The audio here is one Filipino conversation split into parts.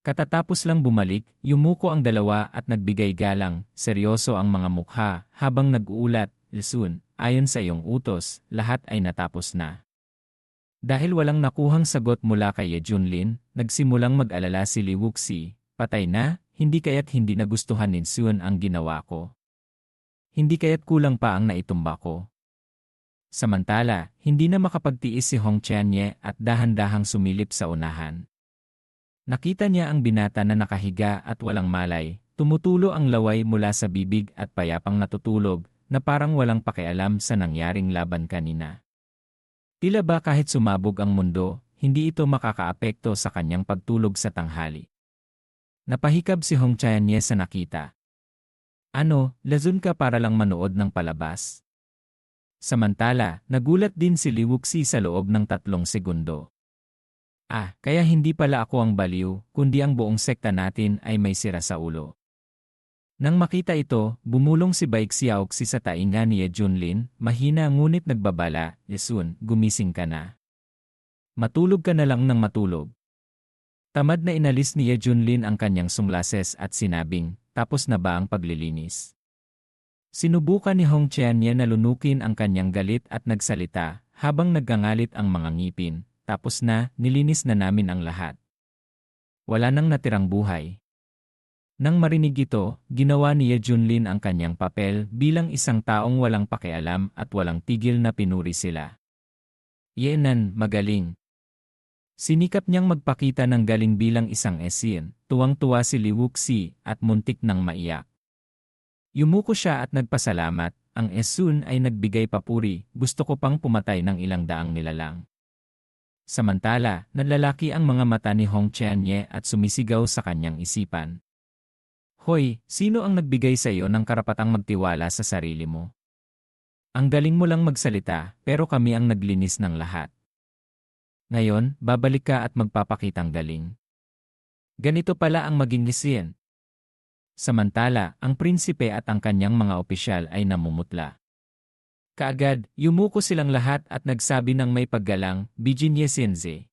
Katatapos lang bumalik, yumuko ang dalawa at nagbigay galang, seryoso ang mga mukha, habang nag-uulat, Lisun, ayon sa iyong utos, lahat ay natapos na. Dahil walang nakuhang sagot mula kay Ye Junlin, nagsimulang mag-alala si Li Wuxi, patay na, hindi kaya't hindi nagustuhan ni Sun ang ginawa ko. Hindi kaya't kulang pa ang naitumba ko. Samantala, hindi na makapagtiis si Hong Tianye at dahan-dahang sumilip sa unahan. Nakita niya ang binata na nakahiga at walang malay, tumutulo ang laway mula sa bibig at payapang natutulog, na parang walang pakialam sa nangyaring laban kanina. Tila ba kahit sumabog ang mundo, hindi ito makakaapekto sa kanyang pagtulog sa tanghali. Napahikab si Hong Chanye sa nakita. Ano, lazun ka para lang manood ng palabas? Samantala, nagulat din si Liwuxi sa loob ng tatlong segundo. Ah, kaya hindi pala ako ang baliw, kundi ang buong sekta natin ay may sira sa ulo. Nang makita ito, bumulong si Baik Xiaoxi sa tainga ni Junlin, mahina ngunit nagbabala, Yesun, gumising ka na. Matulog ka na lang ng matulog. Tamad na inalis ni Junlin ang kanyang sunglases at sinabing, tapos na ba ang paglilinis? Sinubukan ni Hong Chen na lunukin ang kanyang galit at nagsalita, habang naggangalit ang mga ngipin, tapos na, nilinis na namin ang lahat. Wala nang natirang buhay. Nang marinig ito, ginawa ni Ye Junlin ang kanyang papel bilang isang taong walang pakialam at walang tigil na pinuri sila. Yenan, magaling. Sinikap niyang magpakita ng galing bilang isang esin, tuwang-tuwa si Li Wuxi at muntik nang maiyak. Yumuko siya at nagpasalamat, ang esun ay nagbigay papuri, gusto ko pang pumatay ng ilang daang nilalang. Samantala, nalalaki ang mga mata ni Hong Chianye at sumisigaw sa kanyang isipan. Hoy, sino ang nagbigay sa iyo ng karapatang magtiwala sa sarili mo? Ang galing mo lang magsalita, pero kami ang naglinis ng lahat. Ngayon, babalik ka at magpapakitang galing. Ganito pala ang maging lisin. Samantala, ang prinsipe at ang kanyang mga opisyal ay namumutla. Kaagad, yumuko silang lahat at nagsabi ng may paggalang, Bijin Yesenze.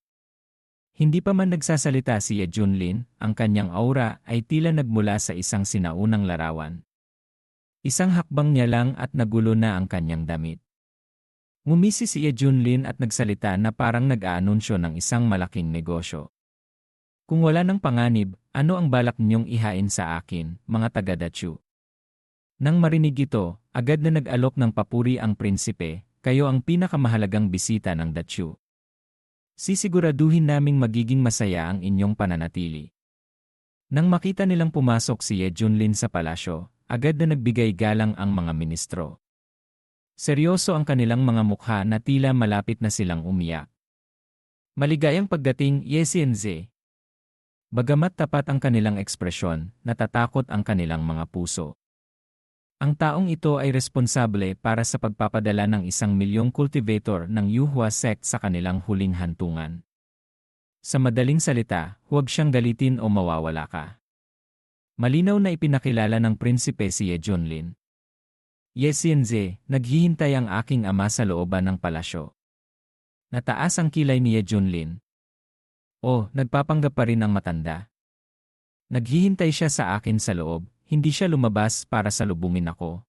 Hindi pa man nagsasalita si Ye Junlin, ang kanyang aura ay tila nagmula sa isang sinaunang larawan. Isang hakbang niya lang at nagulo na ang kanyang damit. Ngumisi si Ye Junlin at nagsalita na parang nag-aanunsyo ng isang malaking negosyo. Kung wala ng panganib, ano ang balak niyong ihain sa akin, mga taga-Dachu? Nang marinig ito, agad na nag-alok ng papuri ang prinsipe, kayo ang pinakamahalagang bisita ng Dachu. Sisiguraduhin naming magiging masaya ang inyong pananatili. Nang makita nilang pumasok si Ye Junlin sa palasyo, agad na nagbigay galang ang mga ministro. Seryoso ang kanilang mga mukha na tila malapit na silang umiyak. Maligayang pagdating, Yesinze. Bagamat tapat ang kanilang ekspresyon, natatakot ang kanilang mga puso. Ang taong ito ay responsable para sa pagpapadala ng isang milyong cultivator ng Yuhua sect sa kanilang huling hantungan. Sa madaling salita, huwag siyang galitin o mawawala ka. Malinaw na ipinakilala ng prinsipe si Ye Junlin. Yesinze, naghihintay ang aking ama sa looban ng palasyo. Nataas ang kilay ni Ye Junlin. O, nagpapanggap pa rin ang matanda. Naghihintay siya sa akin sa loob, hindi siya lumabas para salubungin ako.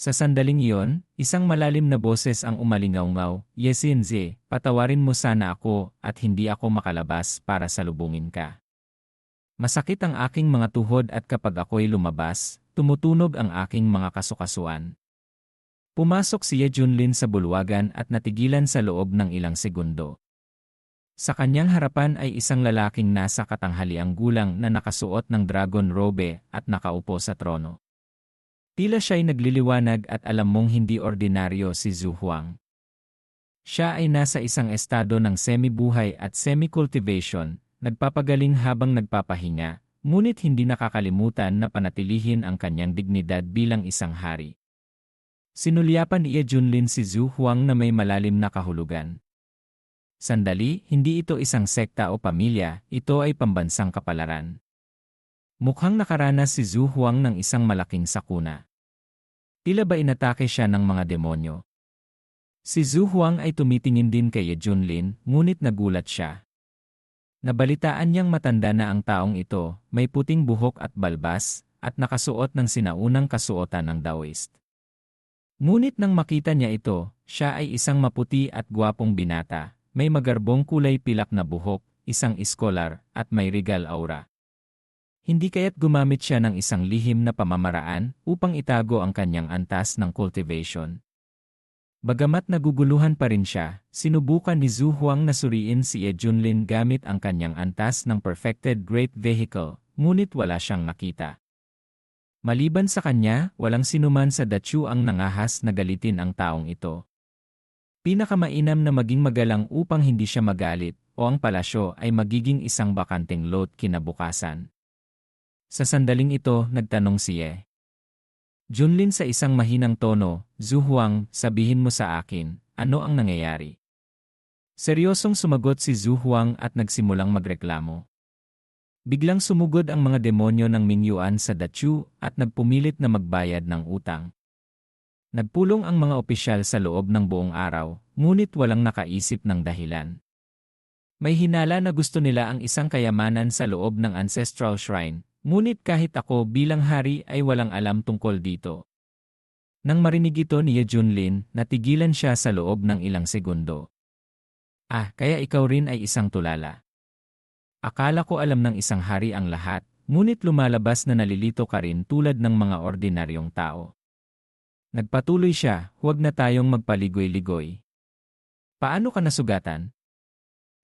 Sa sandaling iyon, isang malalim na boses ang umalingaw-ngaw, Yesinze, patawarin mo sana ako at hindi ako makalabas para salubungin ka. Masakit ang aking mga tuhod at kapag ako'y lumabas, tumutunog ang aking mga kasukasuan. Pumasok si Ye Junlin sa bulwagan at natigilan sa loob ng ilang segundo. Sa kanyang harapan ay isang lalaking nasa katanghaliang gulang na nakasuot ng dragon robe at nakaupo sa trono. Tila siya'y nagliliwanag at alam mong hindi ordinaryo si Zhu Huang. Siya ay nasa isang estado ng semi-buhay at semi-cultivation, nagpapagaling habang nagpapahinga, ngunit hindi nakakalimutan na panatilihin ang kanyang dignidad bilang isang hari. Sinulyapan ni Junlin si Zhu Huang na may malalim na kahulugan. Sandali, hindi ito isang sekta o pamilya, ito ay pambansang kapalaran. Mukhang nakaranas si Zhu Huang ng isang malaking sakuna. Tila ba inatake siya ng mga demonyo? Si Zhu Huang ay tumitingin din kay Ye Junlin, ngunit nagulat siya. Nabalitaan niyang matanda na ang taong ito, may puting buhok at balbas, at nakasuot ng sinaunang kasuotan ng Daoist. Ngunit nang makita niya ito, siya ay isang maputi at gwapong binata, may magarbong kulay pilak na buhok, isang iskolar, at may regal aura. Hindi kaya't gumamit siya ng isang lihim na pamamaraan upang itago ang kanyang antas ng cultivation. Bagamat naguguluhan pa rin siya, sinubukan ni Zhu Huang na suriin si Ye Junlin gamit ang kanyang antas ng perfected great vehicle, ngunit wala siyang nakita. Maliban sa kanya, walang sinuman sa Dachu ang nangahas na galitin ang taong ito. Pinakamainam na maging magalang upang hindi siya magalit, o ang palasyo ay magiging isang bakanting lot kinabukasan. Sa sandaling ito, nagtanong si Ye. Junlin sa isang mahinang tono, Zuhuang, sabihin mo sa akin, ano ang nangyayari? Seryosong sumagot si Zuhuang at nagsimulang magreklamo. Biglang sumugod ang mga demonyo ng Mingyuan sa Dachu at nagpumilit na magbayad ng utang. Nagpulong ang mga opisyal sa loob ng buong araw, ngunit walang nakaisip ng dahilan. May hinala na gusto nila ang isang kayamanan sa loob ng ancestral shrine, Ngunit kahit ako bilang hari ay walang alam tungkol dito. Nang marinig ito ni Junlin, natigilan siya sa loob ng ilang segundo. Ah, kaya ikaw rin ay isang tulala. Akala ko alam ng isang hari ang lahat, ngunit lumalabas na nalilito ka rin tulad ng mga ordinaryong tao. Nagpatuloy siya, huwag na tayong magpaligoy-ligoy. Paano ka nasugatan?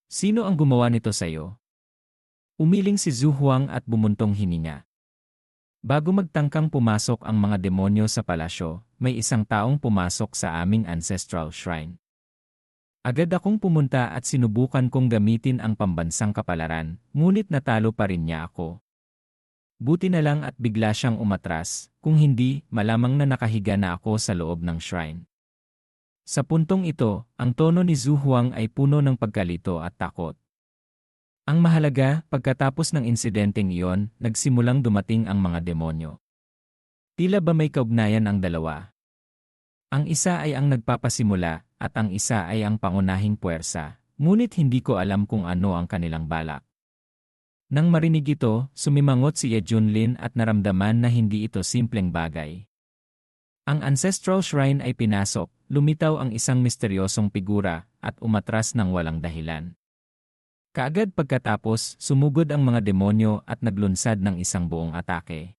Sino ang gumawa nito sa'yo? Umiling si Zhu Huang at bumuntong hininga. Bago magtangkang pumasok ang mga demonyo sa palasyo, may isang taong pumasok sa aming ancestral shrine. Agad akong pumunta at sinubukan kong gamitin ang pambansang kapalaran, ngunit natalo pa rin niya ako. Buti na lang at bigla siyang umatras, kung hindi, malamang na nakahiga na ako sa loob ng shrine. Sa puntong ito, ang tono ni Zhu Huang ay puno ng pagkalito at takot. Ang mahalaga, pagkatapos ng insidenteng iyon, nagsimulang dumating ang mga demonyo. Tila ba may kaugnayan ang dalawa? Ang isa ay ang nagpapasimula, at ang isa ay ang pangunahing puwersa, ngunit hindi ko alam kung ano ang kanilang balak. Nang marinig ito, sumimangot si Ye Junlin at naramdaman na hindi ito simpleng bagay. Ang ancestral shrine ay pinasok, lumitaw ang isang misteryosong figura, at umatras ng walang dahilan. Kaagad pagkatapos, sumugod ang mga demonyo at naglunsad ng isang buong atake.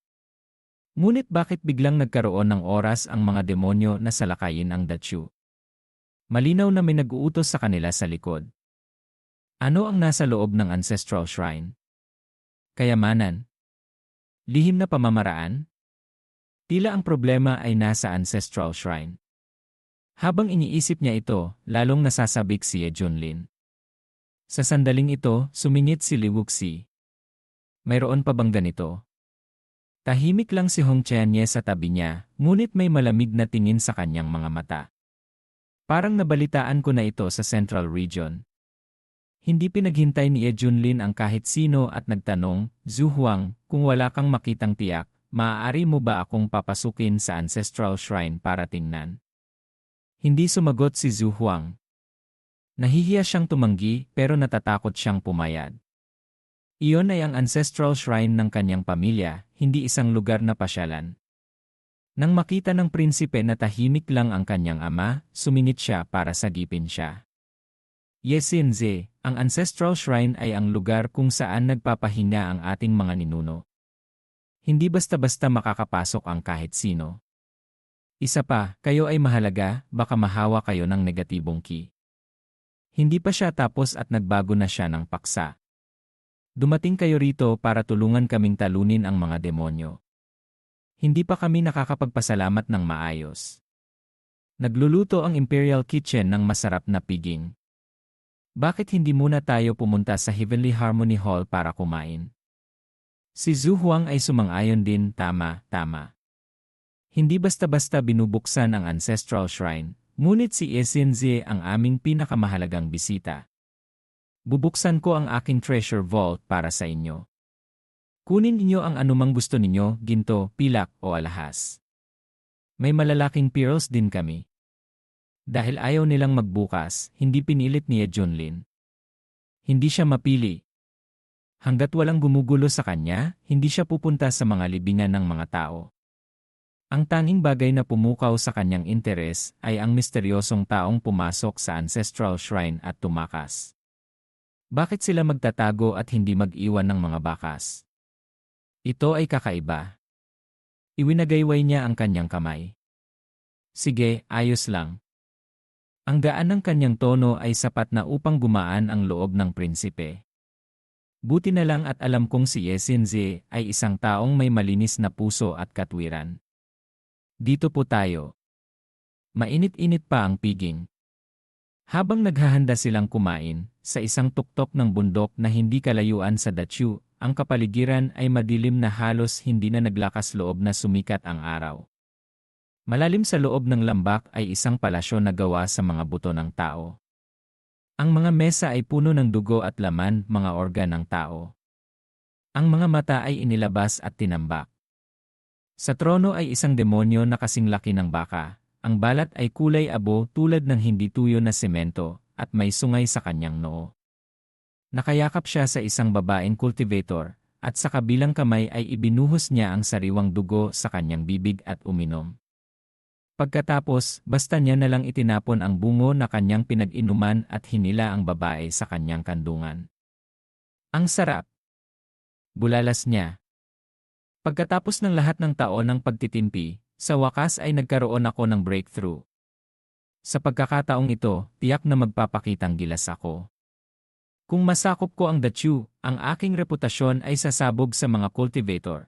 Ngunit bakit biglang nagkaroon ng oras ang mga demonyo na salakayin ang Dachu? Malinaw na may nag-uutos sa kanila sa likod. Ano ang nasa loob ng ancestral shrine? Kayamanan? Lihim na pamamaraan? Tila ang problema ay nasa ancestral shrine. Habang iniisip niya ito, lalong nasasabik si Ye Junlin. Sa sandaling ito, sumingit si Liwuxi. Mayroon pa bang ganito? Tahimik lang si Hong Chenye sa tabi niya, ngunit may malamig na tingin sa kanyang mga mata. Parang nabalitaan ko na ito sa Central Region. Hindi pinaghintay ni Ye Junlin ang kahit sino at nagtanong, Zhu Huang, kung wala kang makitang tiyak, maaari mo ba akong papasukin sa Ancestral Shrine para tingnan? Hindi sumagot si Zhu Huang. Nahihiya siyang tumanggi pero natatakot siyang pumayad. Iyon ay ang ancestral shrine ng kanyang pamilya, hindi isang lugar na pasyalan. Nang makita ng prinsipe na tahimik lang ang kanyang ama, sumingit siya para sagipin siya. Yesinze, ang ancestral shrine ay ang lugar kung saan nagpapahinga ang ating mga ninuno. Hindi basta-basta makakapasok ang kahit sino. Isa pa, kayo ay mahalaga, baka mahawa kayo ng negatibong ki. Hindi pa siya tapos at nagbago na siya ng paksa. Dumating kayo rito para tulungan kaming talunin ang mga demonyo. Hindi pa kami nakakapagpasalamat ng maayos. Nagluluto ang Imperial Kitchen ng masarap na piging. Bakit hindi muna tayo pumunta sa Heavenly Harmony Hall para kumain? Si Zhu Huang ay sumang-ayon din, tama, tama. Hindi basta-basta binubuksan ang ancestral shrine, Ngunit si Esinzie ang aming pinakamahalagang bisita. Bubuksan ko ang aking treasure vault para sa inyo. Kunin ninyo ang anumang gusto ninyo, ginto, pilak o alahas. May malalaking pearls din kami. Dahil ayaw nilang magbukas, hindi pinilit ni Junlin. Hindi siya mapili. Hanggat walang gumugulo sa kanya, hindi siya pupunta sa mga libingan ng mga tao. Ang tanging bagay na pumukaw sa kanyang interes ay ang misteryosong taong pumasok sa ancestral shrine at tumakas. Bakit sila magtatago at hindi mag-iwan ng mga bakas? Ito ay kakaiba. Iwinagayway niya ang kanyang kamay. Sige, ayos lang. Ang gaan ng kanyang tono ay sapat na upang gumaan ang loob ng prinsipe. Buti na lang at alam kong si Yesinze ay isang taong may malinis na puso at katwiran. Dito po tayo. Mainit-init pa ang piging. Habang naghahanda silang kumain, sa isang tuktok ng bundok na hindi kalayuan sa Dachu, ang kapaligiran ay madilim na halos hindi na naglakas loob na sumikat ang araw. Malalim sa loob ng lambak ay isang palasyo na gawa sa mga buto ng tao. Ang mga mesa ay puno ng dugo at laman, mga organ ng tao. Ang mga mata ay inilabas at tinambak. Sa trono ay isang demonyo na kasing laki ng baka. Ang balat ay kulay abo tulad ng hindi tuyo na semento at may sungay sa kanyang noo. Nakayakap siya sa isang babaeng cultivator, at sa kabilang kamay ay ibinuhos niya ang sariwang dugo sa kanyang bibig at uminom. Pagkatapos, basta niya nalang itinapon ang bungo na kanyang pinag-inuman at hinila ang babae sa kanyang kandungan. Ang sarap! Bulalas niya. Pagkatapos ng lahat ng taon ng pagtitimpi, sa wakas ay nagkaroon ako ng breakthrough. Sa pagkakataong ito, tiyak na magpapakitang gilas ako. Kung masakop ko ang Dachu, ang aking reputasyon ay sasabog sa mga cultivator.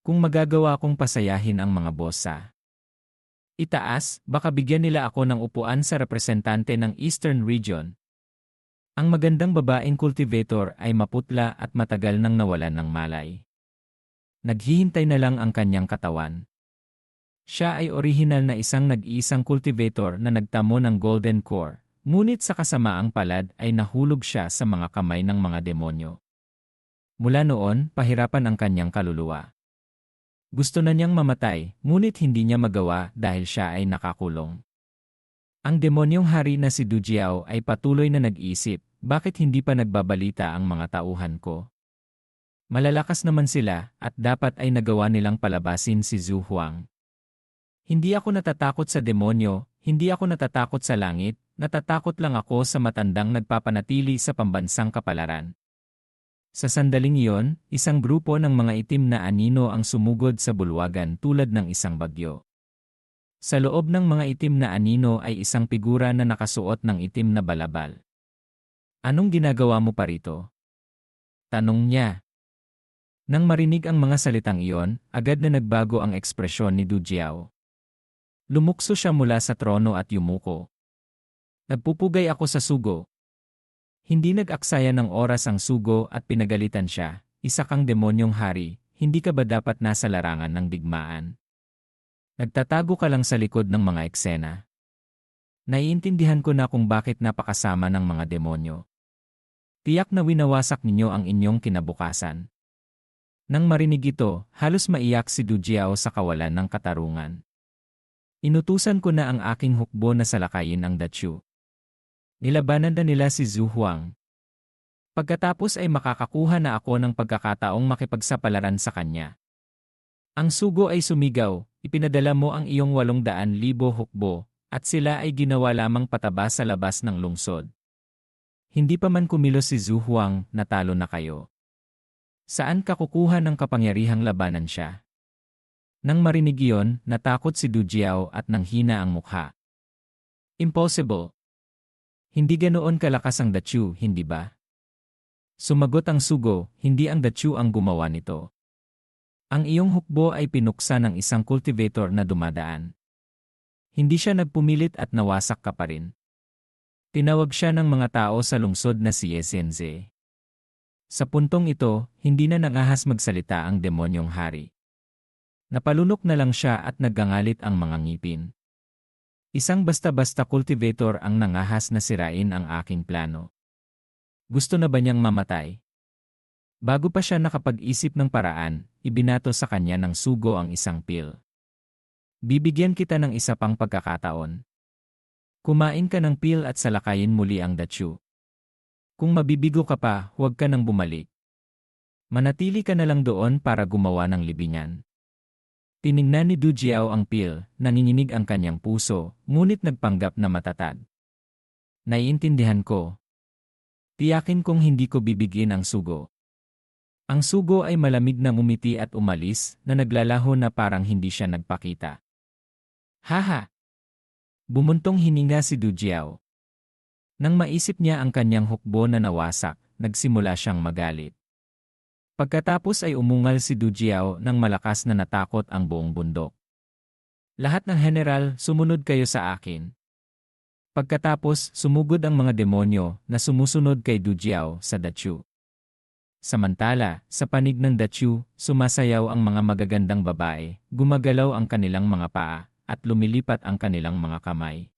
Kung magagawa kong pasayahin ang mga bossa. Itaas, baka bigyan nila ako ng upuan sa representante ng Eastern Region. Ang magandang babaeng cultivator ay maputla at matagal nang nawalan ng malay. Naghihintay na lang ang kanyang katawan. Siya ay orihinal na isang nag-iisang cultivator na nagtamo ng Golden Core, Ngunit sa kasamaang palad ay nahulog siya sa mga kamay ng mga demonyo. Mula noon, pahirapan ang kanyang kaluluwa. Gusto na niyang mamatay, ngunit hindi niya magawa dahil siya ay nakakulong. Ang demonyong hari na si Dujiao ay patuloy na nag-isip, bakit hindi pa nagbabalita ang mga tauhan ko? Malalakas naman sila at dapat ay nagawa nilang palabasin si Zhu Huang. Hindi ako natatakot sa demonyo, hindi ako natatakot sa langit, Natatakot lang ako sa matandang nagpapanatili sa pambansang kapalaran. Sa sandaling iyon, isang grupo ng mga itim na anino ang sumugod sa bulwagan tulad ng isang bagyo. Sa loob ng mga itim na anino ay isang figura na nakasuot ng itim na balabal. Anong ginagawa mo pa rito? Tanong niya. Nang marinig ang mga salitang iyon, agad na nagbago ang ekspresyon ni Du Jiao. Lumukso siya mula sa trono at yumuko. Nagpupugay ako sa sugo. Hindi nag-aksaya ng oras ang sugo at pinagalitan siya. Isa kang demonyong hari, hindi ka ba dapat nasa larangan ng digmaan? Nagtatago ka lang sa likod ng mga eksena. Naiintindihan ko na kung bakit napakasama ng mga demonyo. Tiyak na winawasak ninyo ang inyong kinabukasan. Nang marinig ito, halos maiyak si Dujiao sa kawalan ng katarungan. Inutusan ko na ang aking hukbo na salakayin ang Dachu. Nilabanan na nila si Zhu Huang. Pagkatapos ay makakakuha na ako ng pagkakataong makipagsapalaran sa kanya. Ang sugo ay sumigaw, ipinadala mo ang iyong walong daan libo hukbo, at sila ay ginawa lamang pataba sa labas ng lungsod. Hindi pa man kumilos si Zhu Huang, natalo na kayo. Saan ka kukuha ng kapangyarihang labanan siya? Nang marinig iyon, natakot si Du Jiao at nanghina ang mukha. Impossible. Hindi ganoon kalakas ang Dachu, hindi ba? Sumagot ang sugo, hindi ang Dachu ang gumawa nito. Ang iyong hukbo ay pinuksa ng isang cultivator na dumadaan. Hindi siya nagpumilit at nawasak ka pa rin. Tinawag siya ng mga tao sa lungsod na si Esenze. Sa puntong ito, hindi na nangahas magsalita ang demonyong hari. Napalunok na lang siya at naggangalit ang mga ngipin. Isang basta-basta cultivator ang nangahas na sirain ang aking plano. Gusto na ba niyang mamatay? Bago pa siya nakapag-isip ng paraan, ibinato sa kanya ng sugo ang isang pil. Bibigyan kita ng isa pang pagkakataon. Kumain ka ng pil at salakayin muli ang dachu. Kung mabibigo ka pa, huwag ka nang bumalik. Manatili ka na lang doon para gumawa ng libingan. Tiningnan ni Du Jiao ang pil, nanginginig ang kanyang puso, ngunit nagpanggap na matatag. Naiintindihan ko. Tiyakin kong hindi ko bibigin ang sugo. Ang sugo ay malamig na umiti at umalis na naglalaho na parang hindi siya nagpakita. Haha! Bumuntong hininga si Du Jiao. Nang maisip niya ang kanyang hukbo na nawasak, nagsimula siyang magalit. Pagkatapos ay umungal si Du Jiao nang malakas na natakot ang buong bundok. Lahat ng general, sumunod kayo sa akin. Pagkatapos, sumugod ang mga demonyo na sumusunod kay Du Jiao sa Dachu. Samantala, sa panig ng Dachu, sumasayaw ang mga magagandang babae, gumagalaw ang kanilang mga paa, at lumilipat ang kanilang mga kamay.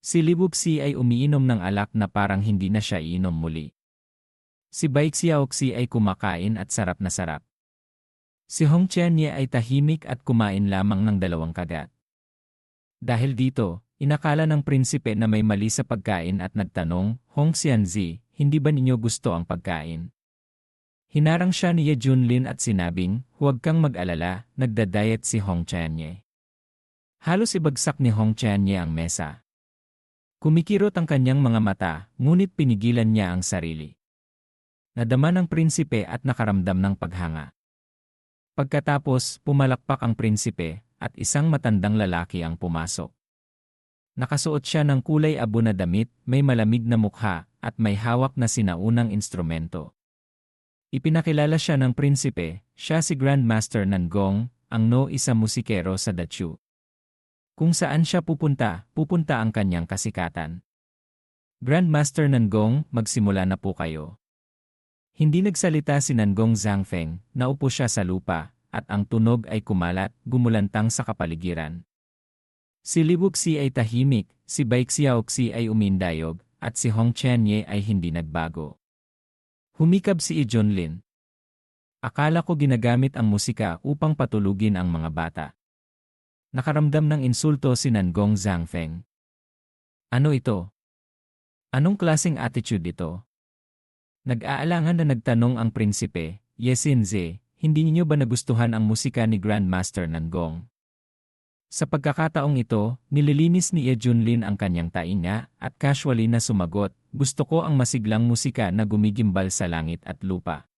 Si Libugsi ay umiinom ng alak na parang hindi na siya iinom muli. Si Baik Xiaoxi ay kumakain at sarap na sarap. Si Hong Chen ay tahimik at kumain lamang ng dalawang kagat. Dahil dito, inakala ng prinsipe na may mali sa pagkain at nagtanong, Hong Xianzi, hindi ba ninyo gusto ang pagkain? Hinarang siya ni Ye Junlin at sinabing, huwag kang mag-alala, nagda-diet si Hong Chen Halos ibagsak ni Hong Chen ang mesa. Kumikirot ang kanyang mga mata, ngunit pinigilan niya ang sarili. Nadama ng prinsipe at nakaramdam ng paghanga. Pagkatapos, pumalakpak ang prinsipe at isang matandang lalaki ang pumasok. Nakasuot siya ng kulay abo na damit, may malamig na mukha, at may hawak na sinaunang instrumento. Ipinakilala siya ng prinsipe, siya si Grandmaster Nangong, ang no isa musikero sa Dachu. Kung saan siya pupunta, pupunta ang kanyang kasikatan. Grandmaster Nangong, magsimula na po kayo. Hindi nagsalita si Nangong Zhangfeng, naupo siya sa lupa, at ang tunog ay kumalat, gumulantang sa kapaligiran. Si Libuxi ay tahimik, si Baik Xiaoxi ay umindayog, at si Hong Chenye ay hindi nagbago. Humikab si Ijonlin. Akala ko ginagamit ang musika upang patulugin ang mga bata. Nakaramdam ng insulto si Nangong Zhangfeng. Ano ito? Anong klasing attitude ito? Nag-aalangan na nagtanong ang prinsipe, Yesinze, hindi niyo ba nagustuhan ang musika ni Grandmaster Nangong? Sa pagkakataong ito, nililinis ni Ejunlin ang kanyang tainga at casually na sumagot, gusto ko ang masiglang musika na gumigimbal sa langit at lupa.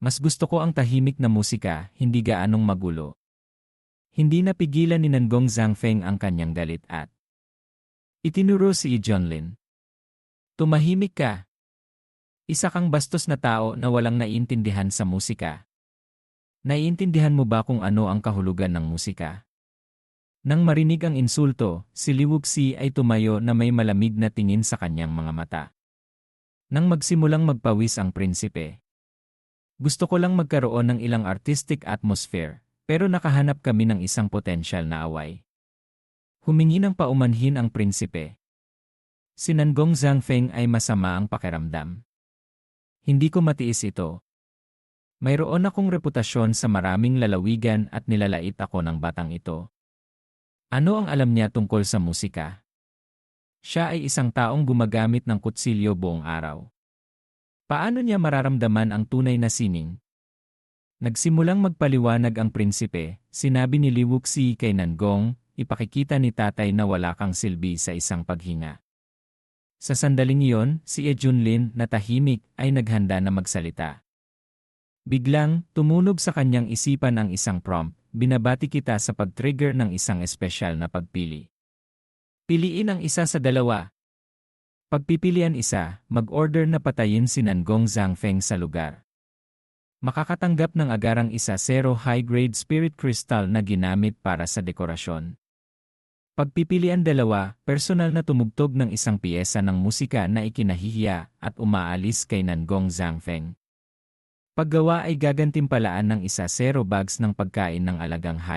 Mas gusto ko ang tahimik na musika, hindi gaanong magulo. Hindi napigilan ni Nangong Zhangfeng ang kanyang galit at itinuro si Ejunlin. Tumahimik ka, isa kang bastos na tao na walang naiintindihan sa musika. Naiintindihan mo ba kung ano ang kahulugan ng musika? Nang marinig ang insulto, si Liwugsi ay tumayo na may malamig na tingin sa kanyang mga mata. Nang magsimulang magpawis ang prinsipe. Gusto ko lang magkaroon ng ilang artistic atmosphere, pero nakahanap kami ng isang potensyal na away. Humingi ng paumanhin ang prinsipe. Si Nangong Zhangfeng ay masama ang pakiramdam. Hindi ko matiis ito. Mayroon akong reputasyon sa maraming lalawigan at nilalait ako ng batang ito. Ano ang alam niya tungkol sa musika? Siya ay isang taong gumagamit ng kutsilyo buong araw. Paano niya mararamdaman ang tunay na sining? Nagsimulang magpaliwanag ang prinsipe, sinabi ni Liwuxi kay Nangong, ipakikita ni tatay na wala kang silbi sa isang paghinga. Sa sandaling iyon, si Ejunlin na tahimik ay naghanda na magsalita. Biglang, tumunog sa kanyang isipan ang isang prompt, binabati kita sa pag-trigger ng isang espesyal na pagpili. Piliin ang isa sa dalawa. Pagpipilian isa, mag-order na patayin si Nangong Zhangfeng sa lugar. Makakatanggap ng agarang isa zero high-grade spirit crystal na ginamit para sa dekorasyon. Pagpipilian dalawa, personal na tumugtog ng isang piyesa ng musika na ikinahihiya at umaalis kay Nangong Zhangfeng. Paggawa ay gagantimpalaan ng isa zero bags ng pagkain ng alagang high.